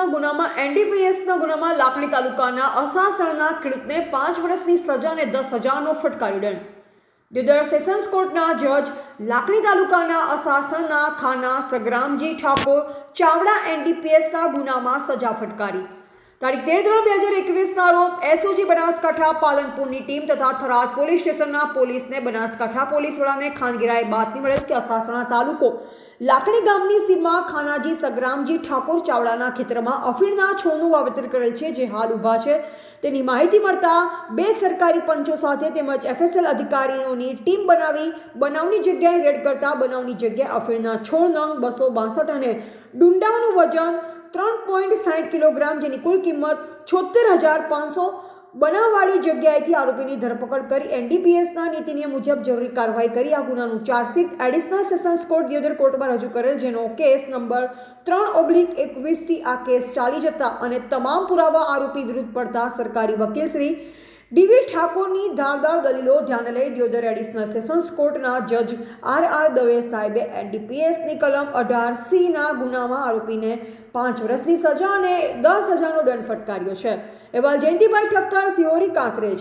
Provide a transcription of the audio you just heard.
વર્ષના ગુનામાં એનડીપીએસના ગુનામાં લાખણી તાલુકાના અસાસણના ખેડૂતને પાંચ વર્ષની સજા અને દસ હજારનો ફટકાર્યો દંડ. દિદર સેશન્સ કોર્ટના જજ લાખણી તાલુકાના અસાસણના ખાના સગ્રામજી ઠાકોર ચાવડા એનડીપીએસના ગુનામાં સજા ફટકારી. તારીખ તેર ત્રણ બે હજાર એકવીસના રોજ એસઓજી બનાસકાંઠા પાલનપુરની ટીમ તથા થરાદ પોલીસ સ્ટેશનના પોલીસને બનાસકાંઠા પોલીસ વડાને ખાનગીરાએ બાતમી મળેલ કે અસાસણા તાલુકો લાકડી ગામની સીમમાં ખાનાજી સગરામજી ઠાકોર ચાવડાના ખેતરમાં અફીણના છોડનું વાવેતર કરેલ છે, જે હાલ ઊભા છે. તેની માહિતી મળતા બે સરકારી પંચો સાથે તેમજ એફએસએલ અધિકારીઓની ટીમ બનાવી બનાવની જગ્યાએ રેડ કરતા બનાવની જગ્યાએ અફીણના છોડ નંગ બસો બાસઠ અને ડુંડાનું વજન ત્રણ પોઈન્ટ સાઠ કિલોગ્રામ, જેની કુલ કિંમત છોતેર હજાર પાંચસો બનાવવાળી જગ્યાએથી આરોપીની ધરપકડ કરી એનડીપીએસના નીતિ નિયમ મુજબ જરૂરી કાર્યવાહી કરી. આ ગુનાનું charge sheet additional sessions court Deodar કોર્ટમાં રજૂ કરેલ, જેનો કેસ નંબર ત્રણ ઓબ્લિક એકવીસથી આ કેસ ચાલી જતા અને તમામ પુરાવા આરોપી વિરુદ્ધ પડતા સરકારી વકીલ શ્રી ડીવી ઠાકોરની ધારદાર દલીલો ધ્યાને લઈ દિયોદર એડિશનલ સેશન્સ કોર્ટના જજ આર આર દવે સાહેબે એનડીપીએસની કલમ અઢાર સીના ગુનામાં આરોપીને પાંચ વર્ષની સજા અને દસ હજારનો દંડ ફટકાર્યો છે. એવા જયંતિભાઈ ઠક્કર, સિહોરી, કાંકરેજ.